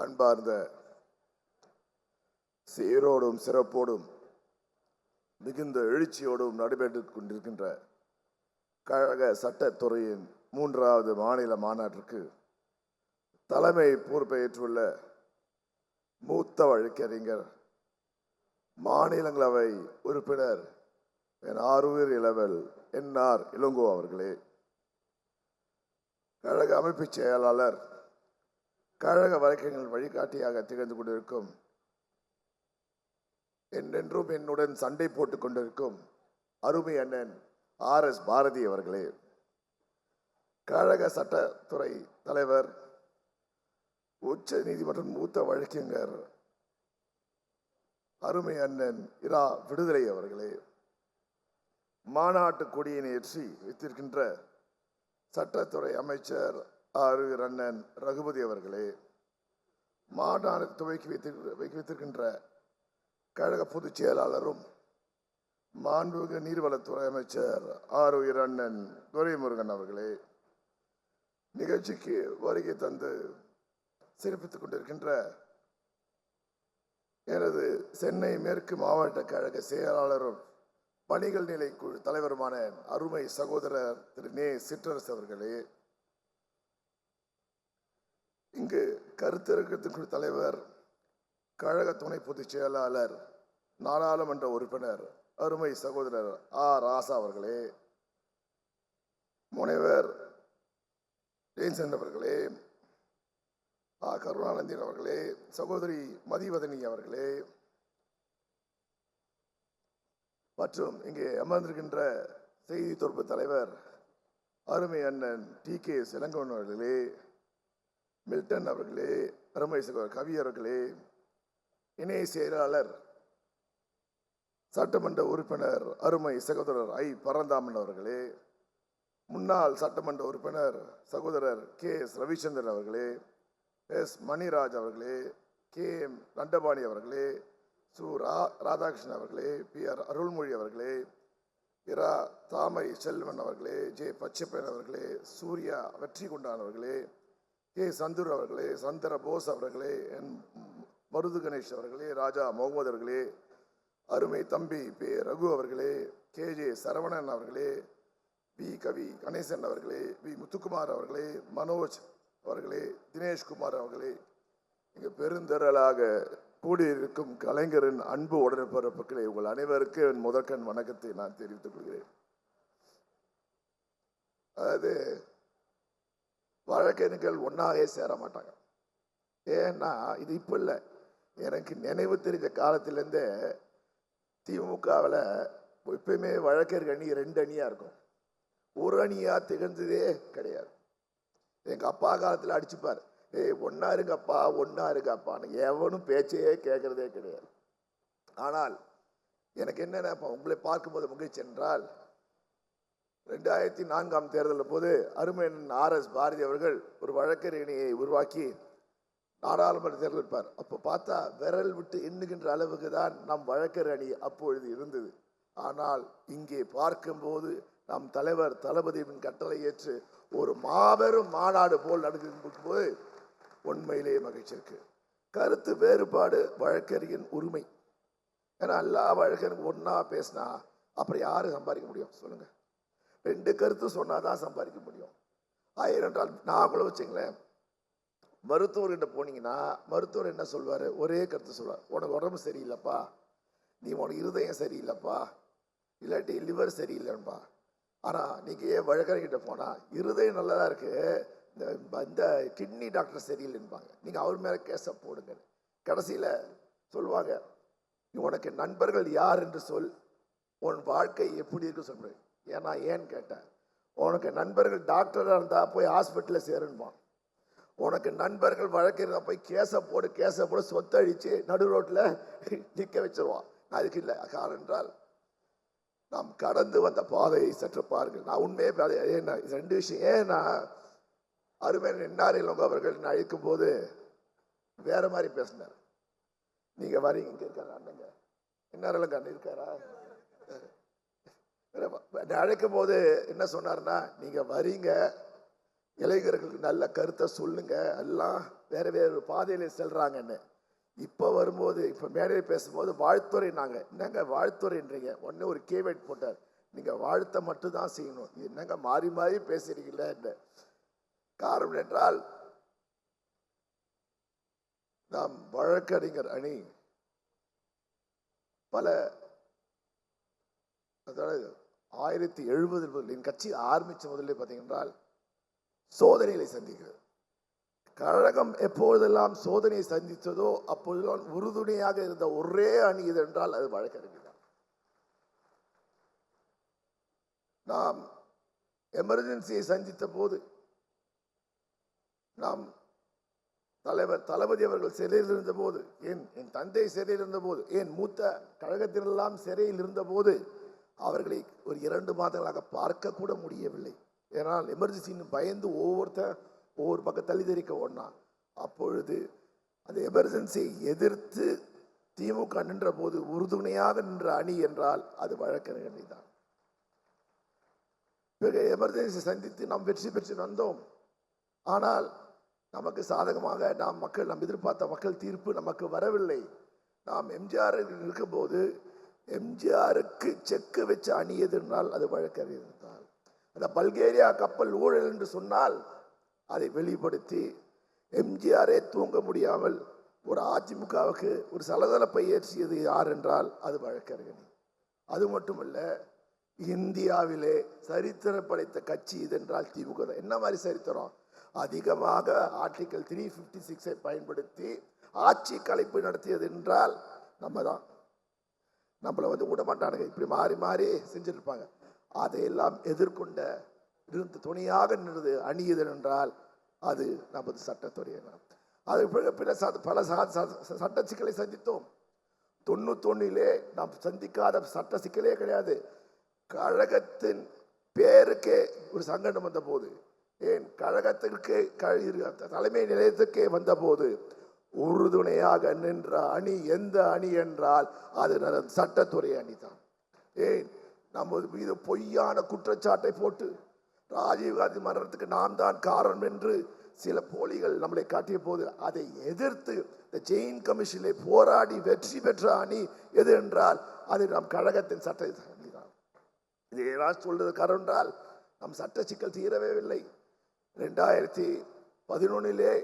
அன்பார்ந்த சீரோடும் சிறப்போடும் மிகுந்த எழுச்சியோடும் நடைபெற்றுக் கொண்டிருக்கின்ற கழக சட்டத்துறையின் மூன்றாவது மாநில மாநாட்டிற்கு தலைமை பொறுப்பேற்றுள்ள மூத்த வழக்கறிஞர் மாநிலங்களவை உறுப்பினர் என் ஆறுயிர் இளவல் என்ஆர் இளங்கோ அவர்களே. கழக அமைப்புச் செயலாளர் கழக வழக்கங்கள் வழிகாட்டியாக திகழ்ந்து கொண்டிருக்கும். என்றென்றும் என்னுடன் சண்டை போட்டுக் கொண்டிருக்கும் அருமை அண்ணன் ஆர் எஸ் பாரதி அவர்களே. கழக சட்டத்துறை தலைவர் உச்ச நீதிமன்றம் மூத்த வழக்கறிஞர் அருமை அண்ணன் இரா விடுதலை அவர்களே. மாநாட்டு கொடியினை ஏற்றி வைத்திருக்கின்ற சட்டத்துறை அமைச்சர் ஆறு ரண்ணன் ரகுபதி அவர்களே மாநாடு துவக்கி வைத்து வைக்க வைத்திருக்கின்ற கழக பொதுச் செயலாளரும் மாண்புமிகு நீர்வளத்துறை அமைச்சர் ஆர் உயிரண்ணன் துரைமுருகன் அவர்களே நிகழ்ச்சிக்கு வருகை தந்து சிறப்பித்துக் கொண்டிருக்கின்ற எனது சென்னை மேற்கு மாவட்ட கழக செயலாளரும் பணிகள் நிலை குழு தலைவருமான அருமை சகோதரர் திரு நே சிற்றரசு அவர்களே இங்கு கருத்தரங்கத்தின் தலைவர் கழக துணை பொதுச் செயலாளர் நாடாளுமன்ற உறுப்பினர் அருமை சகோதரர் ஆ. ராசா அவர்களே முனைவர் ஜெயின்சன் அவர்களே ஆ. கருணாநந்தன் அவர்களே சகோதரி மதிவதனி அவர்களே மற்றும் இங்கே அமர்ந்திருக்கின்ற செய்தி தொடர்பு தலைவர் அருமை அண்ணன் டி. கே. சிலங்கோன் அவர்களே மில்டன் அவர்களே அருமை சகோதரர் கவி அவர்களே இணை செயலாளர் சட்டமன்ற உறுப்பினர் அருமை சகோதரர் ஐ. பரந்தாமன் அவர்களே முன்னாள் சட்டமன்ற உறுப்பினர் சகோதரர் கே. எஸ். ரவிச்சந்திரன் அவர்களே எஸ். மணிராஜ் அவர்களே கே. எம். தண்டபாணி அவர்களே சு. ரா. ராதாகிருஷ்ணன் அவர்களே பி. ஆர். அருள்மொழி அவர்களே இரா. தாமரை செல்வன் அவர்களே ஜே. பச்சைப்பயன் அவர்களே சூர்யா வெற்றி கொண்டான் அவர்களே கே சந்துர் அவர்களே சந்திர போஸ் அவர்களே என் மருது கணேஷ் அவர்களே ராஜா முகமது அவர்களே அருமை தம்பி பே ரகு அவர்களே கே ஜே சரவணன் அவர்களே பி கவி கணேசன் அவர்களே வி முத்துக்குமார் அவர்களே மனோஜ் அவர்களே தினேஷ்குமார் அவர்களே இங்கு பெருந்திரளாக கூடியிருக்கும் கலைஞரின் அன்பு உடன்பிறப்புகளே உங்கள் அனைவருக்கு என் முதற்கண் வணக்கத்தை நான் தெரிவித்துக் கொள்கிறேன். அதாவது வழக்கறிஞர்கள் ஒன்றாவே சேர மாட்டாங்க. ஏன்னா இது இப்போ இல்லை. எனக்கு நினைவு தெரிஞ்ச காலத்திலேருந்தே திமுகவில் எப்பயுமே வழக்கறிஞர் அணி ரெண்டு அணியாக இருக்கும். ஒரு அணியாக திகழ்ந்ததே கிடையாது. எங்கள் அப்பா காலத்தில் அடிச்சுப்பார். ஏய் ஒன்றா இருங்கப்பா ஒன்றா இருங்கப்பான்னு. எவனும் பேச்சையே கேட்குறதே கிடையாது. ஆனால் எனக்கு என்னென்ன இப்போ உங்களை பார்க்கும்போது மகிழ்ச்சி என்றால் ரெண்டாயிரத்தி நான்காம் தேர்தலில் போது அருமையன் ஆர் எஸ் பாரதி அவர்கள் ஒரு வழக்கறிணியை உருவாக்கி நாடாளுமன்ற தேர்தல் இருப்பார். அப்போ பார்த்தா விரல் விட்டு எண்ணுகின்ற அளவுக்கு தான் நம் வழக்கறிஞர் அப்பொழுது இருந்தது. ஆனால் இங்கே பார்க்கும்போது நம் தலைவர் தளபதியின் கட்டளை ஏற்று ஒரு மாபெரும் மாநாடு போல் நடக்கும் போது உண்மையிலேயே மகிழ்ச்சி இருக்கு. கருத்து வேறுபாடு வழக்கறிஞன் உரிமை. ஏன்னா எல்லா வழக்கறிஞரும் ஒன்றா பேசினா அப்புறம் யாரும் சம்பாதிக்க முடியும்? சொல்லுங்கள் ரெண்டு கருத்து சொன்னால் தான் சம்பாதிக்க முடியும். ஆயிரம் நான் கூட வச்சுங்களேன். மருத்துவர்கிட்ட போனீங்கன்னா மருத்துவர் என்ன சொல்வார்? ஒரே கருத்து சொல்வார். உனக்கு உடம்பு சரியில்லைப்பா. நீ உனக்கு இருதயம் சரியில்லைப்பா. இல்லாட்டி லிவர் சரியில்லைப்பா ஆனால் நீங்கள் ஏன் வழக்கறிஞர்கிட்ட போனால் இருதயம் நல்லதாக இருக்குது இந்த இந்த கிட்னி டாக்டர் சரியில்லைன்பாங்க. நீங்கள் அவர் மேலே கேஸை போடுங்க கடைசியில் சொல்லுவாங்க நீ உனக்கு நண்பர்கள் யார் என்று சொல். உன் வாழ்க்கை எப்படி இருக்கு சொல்கிறேன் ஏன்னா ஏன்னு கேட்டேன். உனக்கு நண்பர்கள் டாக்டராக இருந்தால் போய் ஹாஸ்பிட்டலில் சேருன்பான். உனக்கு நண்பர்கள் வழக்கிறதா போய் கேஸை போடு கேஸை போடு சொத்து அழித்து நடு ரோட்டில் நிற்க வச்சிருவான். அதுக்கு இல்லை காரணம் என்றால் நாம் கடந்து வந்த பாதையை சற்று பாருங்கள். நான் உண்மையே பாதை ஏன்னா ரெண்டு விஷயம். ஏன்னா அருமையான நின்னாரில் உங்கள் அவர்கள் நான் அழைக்கும் போது வேற மாதிரி பேசினார். நீங்கள் வரீங்க இங்கே இருக்காரு அண்ணங்க. என்ஆர் இளங்கோ இருக்காரா? அழைக்கும் போது என்ன சொன்னார்னா நீங்கள் வரீங்க. இளைஞர்களுக்கு நல்ல கருத்தை சொல்லுங்க. எல்லாம் வேறு வேறு பாதையில் செல்கிறாங்கன்னு இப்போ வரும்போது இப்போ மேடையில் பேசும்போது வாழ்த்துறை நாங்கள் என்னங்க வாழ்த்துறைன்றீங்க? ஒன்று ஒரு கேவேட் போட்டார். நீங்கள் வாழ்த்த மட்டும்தான் செய்யணும். என்னங்க மாறி மாறி பேசுகிறீங்களேன்னு காரணம் என்றால் நாம் வழக்கறிஞர் அணி பல அதாவது ஆயிரத்தி எழுபது என் கட்சி ஆரம்பிச்ச முதல்ல பார்த்தீங்கன்றால் சோதனைகளை சந்திக்கிறது. கழகம் எப்பொழுதெல்லாம் சோதனையை சந்தித்ததோ அப்பொழுதெல்லாம் உறுதுணையாக இருந்த ஒரே அணி இது என்றால் அது வழக்கறிஞர் நாம் எமர்ஜென்சியை சந்தித்த போது நாம் தலைவர் தளபதி அவர்கள் சிறையில் இருந்தபோது ஏன் என் தந்தை சிறையில் இருந்தபோது ஏன் மூத்த கழகத்திலெல்லாம் சிறையில் இருந்தபோது அவர்களை ஒரு இரண்டு மாதங்களாக பார்க்க கூட முடியவில்லை. ஏனால் எமர்ஜென்சின்னு பயந்து ஒவ்வொருத்தன் ஒவ்வொரு பக்கம் தள்ளி தெரிக்க ஓடினான் அப்பொழுது அந்த எமர்ஜென்சியை எதிர்த்து திமுக நின்ற போது உறுதுணையாக நின்ற அணி என்றால் அது வழக்கறிஞர் அணி தான் பிறகு எமர்ஜென்சி சந்தித்து நாம் வெற்றி பெற்று வந்தோம். ஆனால் நமக்கு சாதகமாக நாம் மக்கள் நாம் எதிர்பார்த்த மக்கள் தீர்ப்பு நமக்கு வரவில்லை. நாம் எம்ஜிஆர் இருக்கும்போது எம்ஜிஆருக்கு செக்கு வச்சு அணியது என்றால் அது வழக்கறிஞர் என்றால் அந்த பல்கேரியா கப்பல் ஊழல் என்று சொன்னால் அதை வெளிப்படுத்தி எம்ஜிஆரே தூங்க முடியாமல் ஒரு அதிமுகவுக்கு ஒரு சலசலப்பை ஏற்றியது யார் என்றால் அது வழக்கறிஞர். அது மட்டுமல்ல இந்தியாவிலே சரித்திரம் படைத்த கட்சி இது என்றால் திமுக தான். என்ன மாதிரி சரித்திரம்? அதிகமாக ஆர்டிகல் த்ரீ ஃபிஃப்டி சிக்ஸை பயன்படுத்தி ஆட்சி கலைப்பு நடத்தியது என்றால் நம்ம தான். நம்மளை வந்து விட மாட்டானுங்க இப்படி மாறி மாறி செஞ்சிருப்பாங்க அதையெல்லாம் எதிர்கொண்ட இருந்து துணையாக நின்றது அணியுது என்றால் அது நமது சட்டத்துறை அது பிற பிற பல ச- சட்ட சிக்கலை சந்தித்தோம். தொண்ணூத்தொன்னிலே நாம் சந்திக்காத சட்ட சிக்கலே கிடையாது. கழகத்தின் பேருக்கே ஒரு சங்கடம் வந்தபோது ஏன் கழகத்திற்கு தலைமை நிலையத்துக்கே வந்தபோது உறுதுணையாக நின்ற அணி எந்த அணி என்றால் அது சட்டத்துறை அணி தான் ஏன் நமது மீது பொய்யான குற்றச்சாட்டை போட்டு ராஜீவ்காந்தி மரணத்துக்கு நாம் தான் காரணம் என்று சில போலிகள் நம்மளை காட்டிய போது அதை எதிர்த்து இந்த ஜெயின் கமிஷனிலே போராடி வெற்றி பெற்ற அணி எது என்றால் அது நம் கழகத்தின் சட்ட அணி தான் இது நான் சொல்றது காரணம் என்றால் நம் சட்ட சிக்கல் தீரவே இல்லை. ரெண்டாயிரத்தி பதினொன்னிலே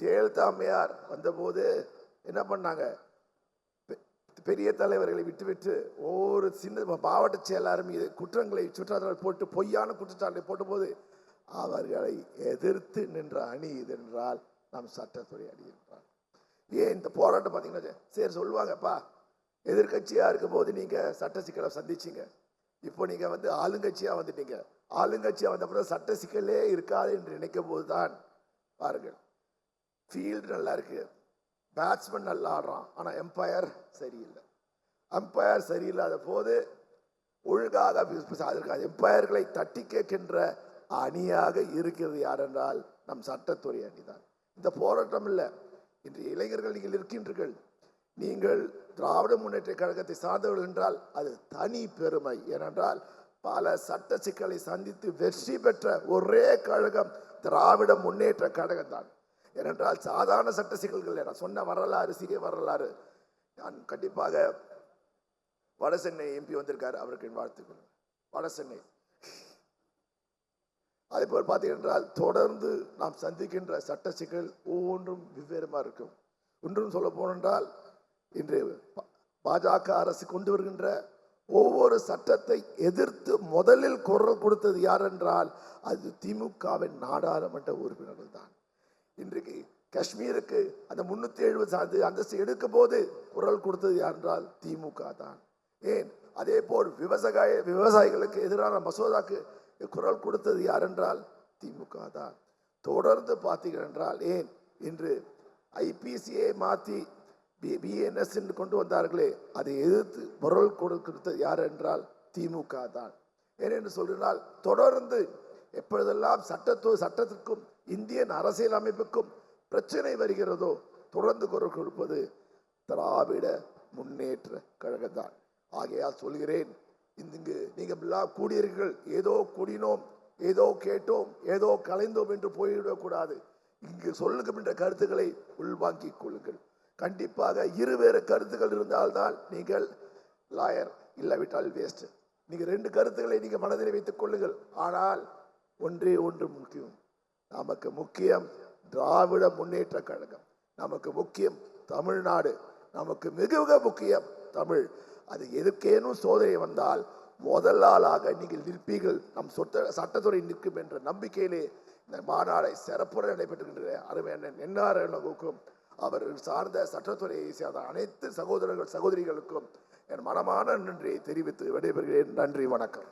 ஜெயலலிதா அம்மையார் வந்தபோது என்ன பண்ணாங்க? பெ- பெரிய தலைவர்களை விட்டுவிட்டு ஒவ்வொரு சின்ன மாவட்ட செயலாளர் மீது குற்றங்களை சுற்றாற்றல் போட்டு பொய்யான குற்றச்சாட்டை போட்டபோது அவர்களை எதிர்த்து நின்ற அணி இது என்றால் நம் சட்டத்துறை அணி என்றால். ஏன் இந்த போராட்டம் பார்த்தீங்கன்னா சரி சொல்லுவாங்கப்பா. எதிர்கட்சியாக இருக்கும் போது சட்ட சிக்கலை சந்திச்சீங்க. இப்போ நீங்கள் வந்து ஆளுங்கட்சியாக வந்துட்டீங்க. ஆளுங்கட்சியாக வந்த பிறகு சட்ட சிக்கலே இருக்காது என்று நினைக்கும் போது தான் பாருங்கள். ஃபீல்டு நல்லா இருக்கு. பேட்ஸ்மேன் நல்லா ஆடுறான். ஆனால் எம்பையர் சரியில்லை. எம்பையர் சரியில்லாத போது ஒழுங்காக அதற்கு எம்பையர்களை தட்டி கேட்கின்ற அணியாக இருக்கிறது யாரென்றால் நம் சட்டத்துறை அணிதான். இந்த போராட்டம் இல்லை. இன்று இளைஞர்கள் நீங்கள் இருக்கின்றீர்கள். நீங்கள் திராவிட முன்னேற்ற கழகத்தை சார்ந்தவர்கள் என்றால் அது தனி பெருமை. ஏனென்றால் பல சட்ட சிக்கலை சந்தித்து வெற்றி பெற்ற ஒரே கழகம் திராவிட முன்னேற்ற கழகம் தான் ஏனென்றால் சாதாரண சட்ட சிக்கல்கள் நான் சொன்ன வரலாறு சிறிய வரலாறு. நான் கண்டிப்பாக வடசென்னை எம்பி வந்திருக்காரு அவருக்கு என் வாழ்த்துக்கள். வடசென்னை அதே போல் பார்த்தீங்கன்றால் தொடர்ந்து நாம் சந்திக்கின்ற சட்ட சிக்கல் ஒவ்வொன்றும் வெவ்வேறுமா இருக்கும். ஒன்றும் சொல்ல போனென்றால் இன்று பா- பாஜக அரசு கொண்டு வருகின்ற ஒவ்வொரு சட்டத்தை எதிர்த்து முதலில் குரல் கொடுத்தது யார் என்றால் அது திமுகவின் நாடாளுமன்ற உறுப்பினர்கள் தான். இன்றைக்கு காஷ்மீருக்கு அந்த முன்னூத்தி எழுபது சார்ந்து அந்தஸ்து எடுக்கும் போது குரல் கொடுத்தது யார் என்றால் திமுக தான். ஏன்? அதே போல் விவசாய விவசாயிகளுக்கு எதிரான மசோதாக்கு குரல் கொடுத்தது யார் என்றால் திமுக தான். தொடர்ந்து பார்த்தீர்கள் என்றால் ஏன்? இன்று ஐபிசியை மாற்றி பிஎன்எஸ் என்று கொண்டு வந்தார்களே அதை எதிர்த்து குரல் கொடுத்தது யார் என்றால் திமுக தான். ஏனென்று சொல்கிறால் தொடர்ந்து எப்பொழுதெல்லாம் சட்டத்து சட்டத்திற்கும் இந்தியன் அரசியல் அமைப்புக்கும் பிரச்சனை வருகிறதோ தொடர்ந்து குரல் கொடுப்பது திராவிட முன்னேற்ற கழகம் தான் ஆகையால் சொல்கிறேன் இங்கு நீங்கள் எல்லாம் கூடியீர்கள் ஏதோ கூடினோம் ஏதோ கேட்டோம் ஏதோ கலைந்தோம் என்று போய்விடக்கூடாது. இங்கு சொல்லுகின்ற கருத்துக்களை உள்வாங்கிக் கொள்ளுங்கள். கண்டிப்பாக இருவேறு கருத்துக்கள் இருந்தால்தான் நீங்கள் லாயர் இல்லாவிட்டால் வேஸ்ட் நீங்கள் ரெண்டு கருத்துக்களை நீங்கள் மனதில் வைத்துக் கொள்ளுங்கள். ஆனால் ஒன்றே ஒன்று முக்கியம். நமக்கு முக்கியம் திராவிட முன்னேற்ற கழகம். நமக்கு முக்கியம் தமிழ்நாடு. நமக்கு மிக மிக முக்கியம் தமிழ். அது எதுக்கேனும் சோதனை வந்தால் முதல் ஆளாக நீங்கள் நிற்பீர்கள். நம் சொத்த சட்டத்துறை நிற்கும் என்ற நம்பிக்கையிலே இந்த மாநாடை சிறப்புற நடைபெற்றுகின்ற அருமையான என்ஆர்க்கும் அவர் சார்ந்த சட்டத்துறையை சேர்ந்த அனைத்து சகோதரர்கள் சகோதரிகளுக்கும் என் மனமான நன்றியை தெரிவித்து விடைபெறுகிறேன். நன்றி வணக்கம்.